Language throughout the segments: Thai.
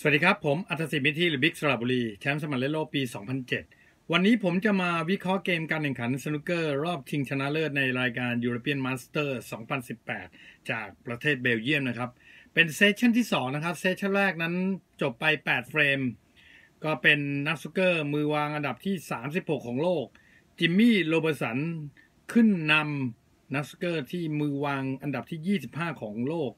สวัสดีครับ ผมอัตสิมิธีหรือบิ๊กสระบุรี แชมป์สมัครเล่นโลกปี 2007 วันนี้ผมจะมาวิเคราะห์เกมการแข่งขันสนุกเกอร์รอบชิงชนะเลิศในรายการ European Master 2018 จากประเทศเบลเยียมนะครับ เป็นเซสชั่นที่ 2 นะครับ เซสชั่นแรกนั้นจบไป 8 เฟรม ก็เป็นนักสนุกเกอร์มือวางอันดับที่ 36 ของโลก จิมมี่โรเบอร์สันขึ้นนำนักสนุกเกอร์ที่มือวางอันดับที่ 25 ของโลก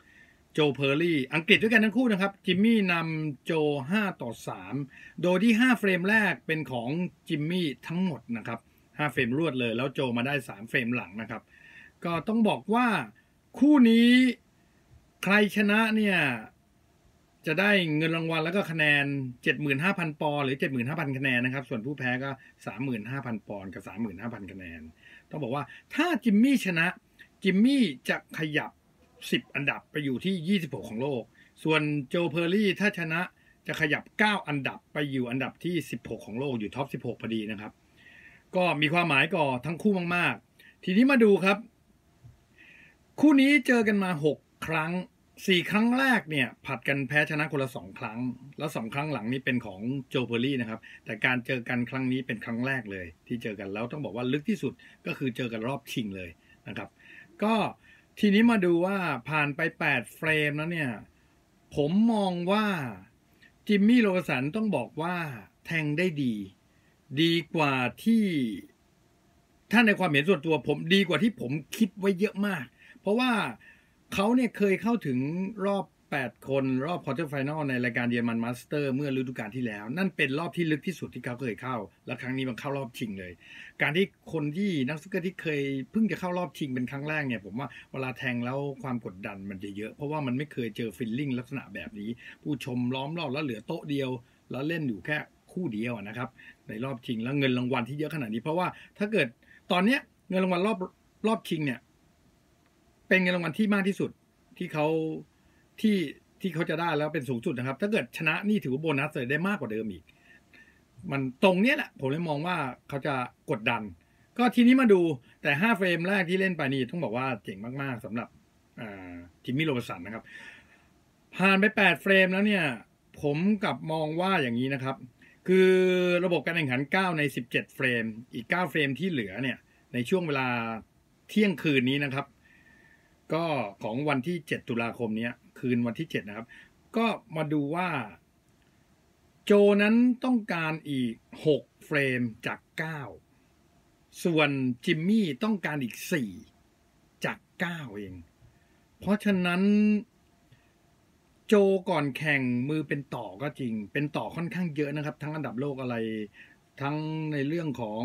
โจเพอร์ลี่ อังกฤษด้วยกันทั้งคู่นะครับ จิมมี่นำโจ 5 ต่อ 3 โดยที่ 5 เฟรมแรกเป็นของจิมมี่ทั้งหมดนะครับ 5 เฟรมรวดเลย แล้วโจมาได้ 3 เฟรมหลังนะครับ ก็ต้องบอกว่าคู่นี้ใครชนะเนี่ย จะได้เงินรางวัลแล้วก็คะแนน 75,000 ปอนด์หรือ 75,000 คะแนนนะครับ ส่วนผู้แพ้ก็ 35,000 ปอนกับ 35,000 คะแนน ต้องบอกว่าถ้าจิมมี่ชนะจิมมี่จะขยับ 10 อันดับไปอยู่ที่ 26 ของโลก ส่วนโจเพอร์ลี่ถ้าชนะจะขยับ 9 อันดับไปอยู่อันดับที่ 16 ของโลกอยู่ท็อป 16 พอดีนะครับ ก็มีความหมายก่อทั้งคู่มาก ๆ ทีนี้มาดูครับ คู่นี้เจอกันมา 6 ครั้ง 4 ครั้งแรกเนี่ย ผัดกันแพ้ชนะคนละ 2 ครั้ง แล้ว 2 ครั้งหลังนี้เป็นของโจเพอร์ลี่นะครับ แต่การเจอกันครั้งนี้เป็นครั้งแรกเลย ที่เจอกันแล้วต้องบอกว่าลึกที่สุดก็คือเจอกันรอบชิงเลยนะครับ ก็ ทีนี้มาดูว่าผ่านไป 8 เฟรมแล้วเนี่ย ผมมองว่า จิมมี่โรสันต้องบอกว่าแทงได้ดี ดีกว่าที่ ถ้าในความเห็นส่วนตัวผมดีกว่าที่ผมคิดไว้เยอะมาก เพราะว่าเขาเนี่ยเคยเข้าถึงรอบ 8 คนรอบควอเตอร์ไฟแนลในรายการเยอรมันมาสเตอร์เมื่อฤดูกาลที่แล้ว นั่นเป็นรอบที่ลึกที่สุดที่เขาเคยเข้า และครั้งนี้มันเข้ารอบชิงเลย การที่คนที่นักสุกเกอร์ที่เคยเพิ่งจะเข้ารอบชิงเป็นครั้งแรกเนี่ยผมว่าเวลาแทงแล้วความกดดันมันจะเยอะ เพราะว่ามันไม่เคยเจอฟิลลิ่งลักษณะแบบนี้ ผู้ชมล้อมรอบแล้วเหลือโต๊ะเดียว แล้วเล่นอยู่แค่คู่เดียวนะครับในรอบชิงแล้วเงินรางวัลที่เยอะขนาดนี้ เพราะว่าถ้าเกิดตอนเนี้ยเงินรางวัลรอบรอบชิงเนี่ยเป็นเงินรางวัลที่มากที่สุดที่เขา ที่ที่เขาจะได้แล้วเป็นสูงสุดนะครับ ถ้าเกิดชนะนี่ถือว่าโบนัสเลยได้มากกว่าเดิมอีก มันตรงเนี้ยแหละผมเลยมองว่าเขาจะกดดัน ก็ทีนี้มาดูแต่5เฟรมแรกที่เล่นไปนี่ต้องบอกว่าเจ๋งมากๆสำหรับจิมมี่โรบสันนะครับ ผ่านไป 8 เฟรมแล้วเนี่ย ผมกลับมองว่าอย่างนี้นะครับ คือระบบการแข่งขัน 9 ใน 17 เฟรม อีก 9 เฟรมที่เหลือเนี่ย ในช่วงเวลาเที่ยงคืนนี้นะครับ ก็ของวันที่ 7 ตุลาคมนี้ คืนวันที่ 7 นะครับ ก็มาดูว่า โจนั้นต้องการอีก 6 เฟรมจาก 9 ส่วนจิมมี่ต้องการอีก 4 จาก 9 เอง เพราะฉะนั้นโจก่อนแข่งมือเป็นต่อก็จริง เป็นต่อค่อนข้างเยอะนะครับ ทั้งอันดับโลกอะไร ทั้งในเรื่องของ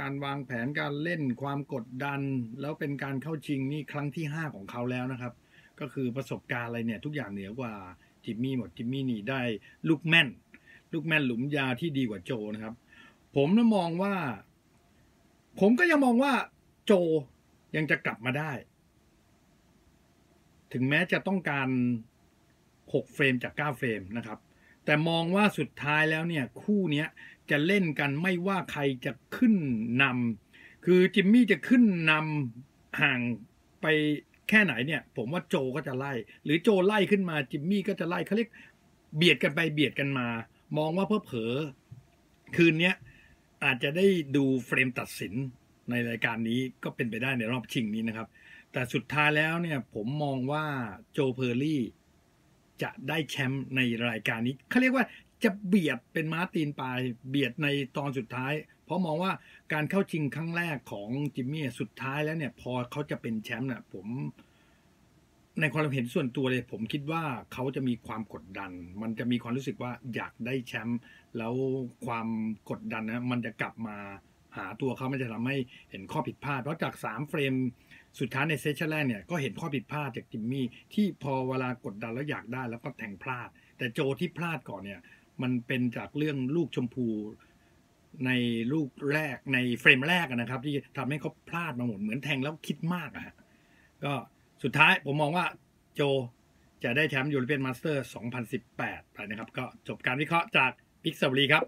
การวางแผนการเล่นความกดดัน แล้วเป็นการเข้าชิงนี่ครั้งที่ 5 ของเขาแล้วนะครับ ก็คือประสบการณ์อะไรเนี่ยทุกอย่างเหนือกว่าจิมมี่หมดจิมมี่นี่ได้ลูกแม่น ลูกแม่นหลุมยาที่ดีกว่าโจนะครับ ผมนะมองว่า ผมก็ยังมองว่าโจยังจะกลับมาได้ ถึงแม้จะต้องการ6เฟรมจาก9เฟรมนะครับ แต่มองว่าสุดท้ายแล้วเนี่ย คู่เนี้ยจะเล่นกันไม่ว่าใครจะขึ้นนำคือจิมมี่จะขึ้นนำห่างไป แค่ไหนเนี่ยผมว่าโจก็จะไล่ หรือโจไล่ขึ้นมาจิมมี่ก็จะไล่เขาเรียกเบียดกันไปเบียดกันมา มองว่าเพื่อเผลอคืนนี้อาจจะได้ดูเฟรมตัดสินในรายการนี้ก็เป็นไปได้ในรอบชิงนี้นะครับ แต่สุดท้ายแล้วเนี่ยผมมองว่าโจเพอร์ลี่จะได้แชมป์ในรายการนี้เขาเรียกว่า จะเบียดเป็นม้าตีนปลายเบียดในตอนสุดท้าย เพราะมองว่าการเข้าชิงครั้งแรกของจิมมี่สุดท้ายแล้วเนี่ย พอเขาจะเป็นแชมป์เนี่ยผม ในความเห็นส่วนตัวเลย ผมคิดว่าเขาจะมีความกดดัน มันจะมีความรู้สึกว่าอยากได้แชมป์แล้วความกดดันนะมันจะกลับมาหาตัวเขามันจะทำให้เห็นข้อผิดพลาด เพราะจากสามเฟรมสุดท้ายในเซสชั่นแรกเนี่ยก็เห็นข้อผิดพลาดจากจิมมี่ที่พอเวลากดดันแล้วอยากได้แล้วก็แทงพลาด แต่โจที่พลาดก่อนเนี่ย มันเป็นจากเรื่องลูกชมพูในลูกแรกในเฟรมแรกนะครับ ที่ทำให้เขาพลาดมาหมดเหมือนแทงแล้วคิดมากอะฮะก็สุดท้ายผมมองว่าโจจะได้แชมป์ยูโรเปียนมาสเตอร์ 2018 ไปนะครับ ก็จบการวิเคราะห์จากพิกซ์บรีครับ